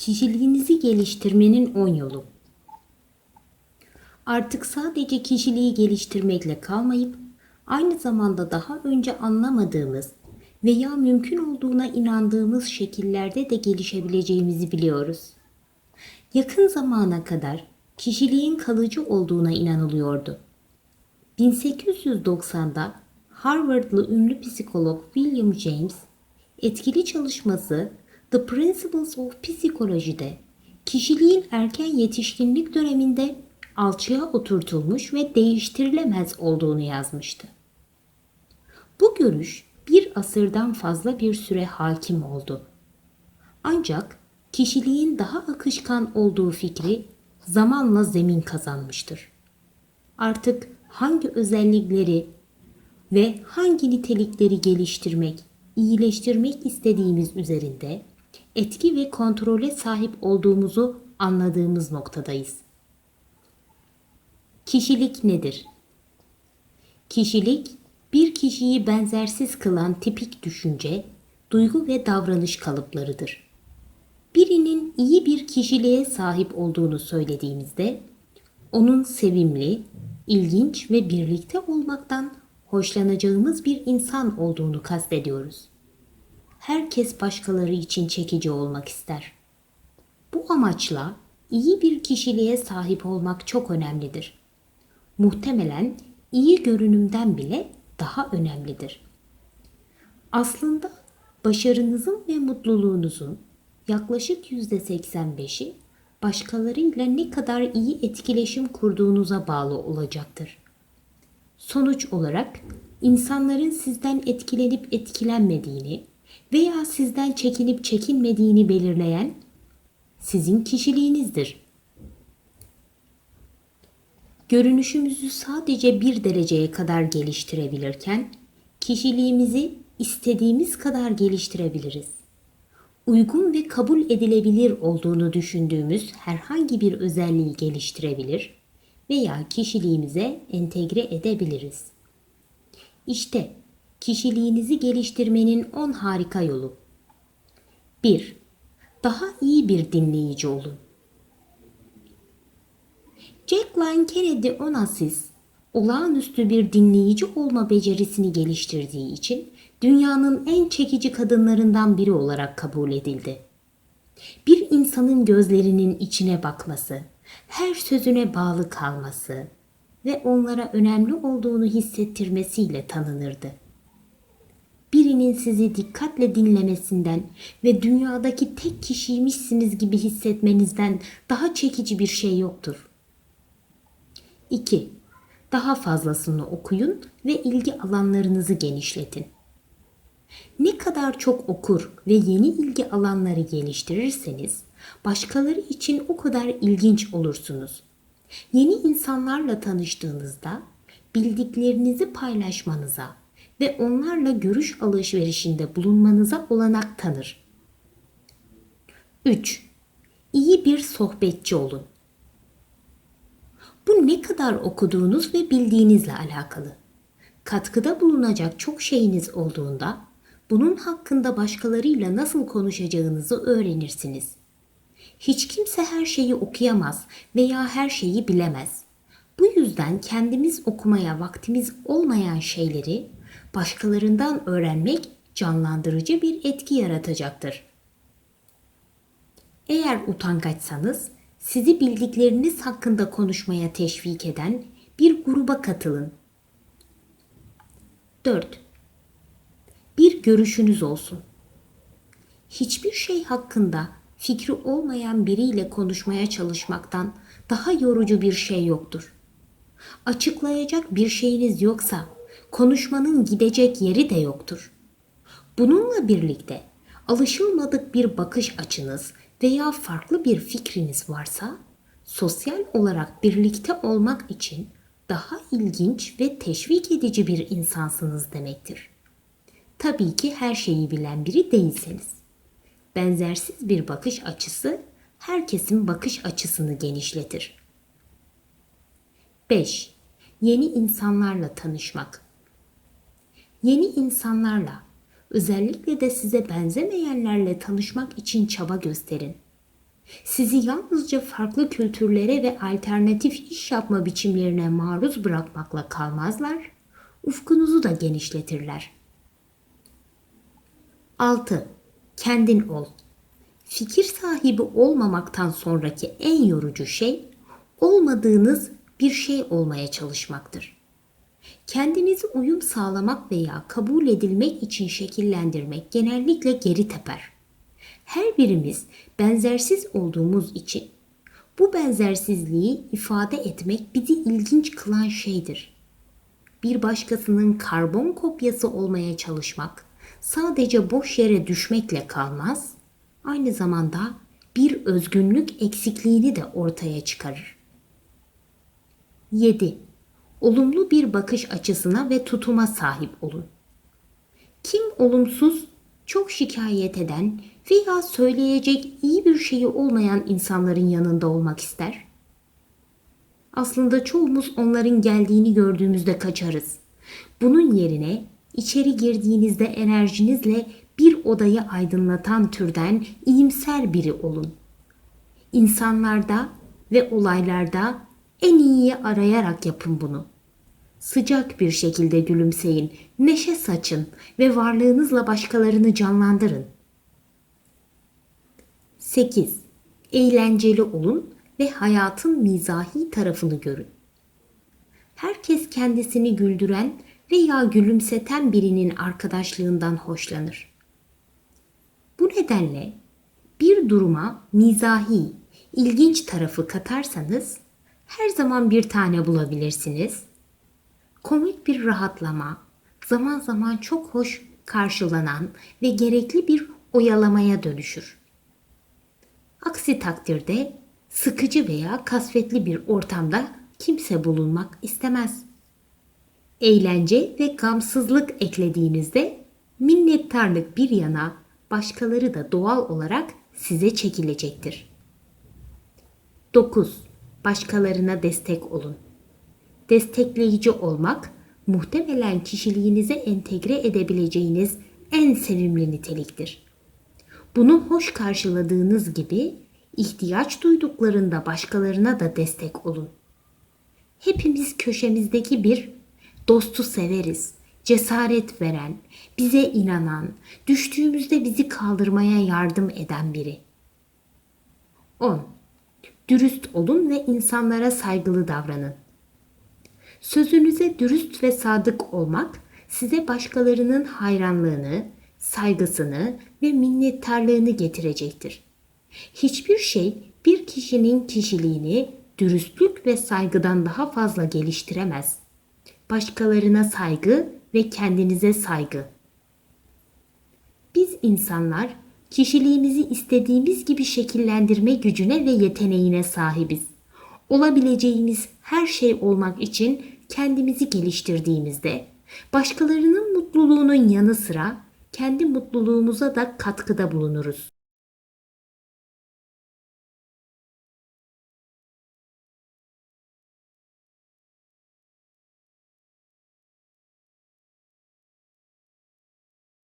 Kişiliğinizi geliştirmenin 10 yolu. Artık sadece kişiliği geliştirmekle kalmayıp aynı zamanda daha önce anlamadığımız veya mümkün olduğuna inandığımız şekillerde de gelişebileceğimizi biliyoruz. Yakın zamana kadar kişiliğin kalıcı olduğuna inanılıyordu. 1890'da Harvardlı ünlü psikolog William James etkili çalışması The Principles of Psychology'de kişiliğin erken yetişkinlik döneminde alçıya oturtulmuş ve değiştirilemez olduğunu yazmıştı. Bu görüş bir asırdan fazla bir süre hakim oldu. Ancak kişiliğin daha akışkan olduğu fikri zamanla zemin kazanmıştır. Artık hangi özellikleri ve hangi nitelikleri geliştirmek, iyileştirmek istediğimiz üzerinde etki ve kontrole sahip olduğumuzu anladığımız noktadayız. Kişilik nedir? Kişilik, bir kişiyi benzersiz kılan tipik düşünce, duygu ve davranış kalıplarıdır. Birinin iyi bir kişiliğe sahip olduğunu söylediğimizde, onun sevimli, ilginç ve birlikte olmaktan hoşlanacağımız bir insan olduğunu kastediyoruz. Herkes başkaları için çekici olmak ister. Bu amaçla iyi bir kişiliğe sahip olmak çok önemlidir. Muhtemelen iyi görünümden bile daha önemlidir. Aslında başarınızın ve mutluluğunuzun yaklaşık %85'i başkalarıyla ne kadar iyi etkileşim kurduğunuza bağlı olacaktır. Sonuç olarak insanların sizden etkilenip etkilenmediğini veya sizden çekinip çekinmediğini belirleyen sizin kişiliğinizdir. Görünüşümüzü sadece bir dereceye kadar geliştirebilirken kişiliğimizi istediğimiz kadar geliştirebiliriz. Uygun ve kabul edilebilir olduğunu düşündüğümüz herhangi bir özelliği geliştirebilir veya kişiliğimize entegre edebiliriz. İşte kişiliğinizi geliştirmenin 10 harika yolu. 1. Daha iyi bir dinleyici olun. Jacqueline Kennedy Onassis, olağanüstü bir dinleyici olma becerisini geliştirdiği için dünyanın en çekici kadınlarından biri olarak kabul edildi. Bir insanın gözlerinin içine bakması, her sözüne bağlı kalması ve onlara önemli olduğunu hissettirmesiyle tanınırdı. Birinin sizi dikkatle dinlemesinden ve dünyadaki tek kişiymişsiniz gibi hissetmenizden daha çekici bir şey yoktur. 2. Daha fazlasını okuyun ve ilgi alanlarınızı genişletin. Ne kadar çok okur ve yeni ilgi alanları geliştirirseniz başkaları için o kadar ilginç olursunuz. Yeni insanlarla tanıştığınızda bildiklerinizi paylaşmanıza ve onlarla görüş alışverişinde bulunmanıza olanak tanır. 3. İyi bir sohbetçi olun. Bu ne kadar okuduğunuz ve bildiğinizle alakalı. Katkıda bulunacak çok şeyiniz olduğunda bunun hakkında başkalarıyla nasıl konuşacağınızı öğrenirsiniz. Hiç kimse her şeyi okuyamaz veya her şeyi bilemez. Bu yüzden kendimiz okumaya vaktimiz olmayan şeyleri başkalarından öğrenmek canlandırıcı bir etki yaratacaktır. Eğer utangaçsanız sizi bildikleriniz hakkında konuşmaya teşvik eden bir gruba katılın. 4. Bir görüşünüz olsun. Hiçbir şey hakkında fikri olmayan biriyle konuşmaya çalışmaktan daha yorucu bir şey yoktur. Açıklayacak bir şeyiniz yoksa konuşmanın gidecek yeri de yoktur. Bununla birlikte alışılmadık bir bakış açınız veya farklı bir fikriniz varsa sosyal olarak birlikte olmak için daha ilginç ve teşvik edici bir insansınız demektir. Tabii ki her şeyi bilen biri değilseniz. Benzersiz bir bakış açısı herkesin bakış açısını genişletir. 5. Yeni insanlarla tanışmak. Yeni insanlarla, özellikle de size benzemeyenlerle tanışmak için çaba gösterin. Sizi yalnızca farklı kültürlere ve alternatif iş yapma biçimlerine maruz bırakmakla kalmazlar, ufkunuzu da genişletirler. 6. Kendin ol. Fikir sahibi olmamaktan sonraki en yorucu şey, olmadığınız bir şey olmaya çalışmaktır. Kendinizi uyum sağlamak veya kabul edilmek için şekillendirmek genellikle geri teper. Her birimiz benzersiz olduğumuz için bu benzersizliği ifade etmek bizi ilginç kılan şeydir. Bir başkasının karbon kopyası olmaya çalışmak sadece boş yere düşmekle kalmaz, aynı zamanda bir özgünlük eksikliğini de ortaya çıkarır. 7. Olumlu bir bakış açısına ve tutuma sahip olun. Kim olumsuz, çok şikayet eden veya söyleyecek iyi bir şeyi olmayan insanların yanında olmak ister? Aslında çoğumuz onların geldiğini gördüğümüzde kaçarız. Bunun yerine içeri girdiğinizde enerjinizle bir odayı aydınlatan türden iyimser biri olun. İnsanlarda ve olaylarda en iyiyi arayarak yapın bunu. Sıcak bir şekilde gülümseyin, neşe saçın ve varlığınızla başkalarını canlandırın. 8. Eğlenceli olun ve hayatın mizahi tarafını görün. Herkes kendisini güldüren veya gülümseten birinin arkadaşlığından hoşlanır. Bu nedenle bir duruma mizahi, ilginç tarafı katarsanız her zaman bir tane bulabilirsiniz. Komik bir rahatlama, zaman zaman çok hoş karşılanan ve gerekli bir oyalamaya dönüşür. Aksi takdirde sıkıcı veya kasvetli bir ortamda kimse bulunmak istemez. Eğlence ve gamsızlık eklediğinizde minnettarlık bir yana başkaları da doğal olarak size çekilecektir. 9. Başkalarına destek olun. Destekleyici olmak muhtemelen kişiliğinize entegre edebileceğiniz en sevimli niteliktir. Bunu hoş karşıladığınız gibi ihtiyaç duyduklarında başkalarına da destek olun. Hepimiz köşemizdeki bir dostu severiz, cesaret veren, bize inanan, düştüğümüzde bizi kaldırmaya yardım eden biri. 10. Dürüst olun ve insanlara saygılı davranın. Sözünüze dürüst ve sadık olmak size başkalarının hayranlığını, saygısını ve minnettarlığını getirecektir. Hiçbir şey bir kişinin kişiliğini dürüstlük ve saygıdan daha fazla geliştiremez. Başkalarına saygı ve kendinize saygı. Biz insanlar kişiliğimizi istediğimiz gibi şekillendirme gücüne ve yeteneğine sahibiz. Olabileceğimiz her şey olmak için kendimizi geliştirdiğimizde başkalarının mutluluğunun yanı sıra kendi mutluluğumuza da katkıda bulunuruz.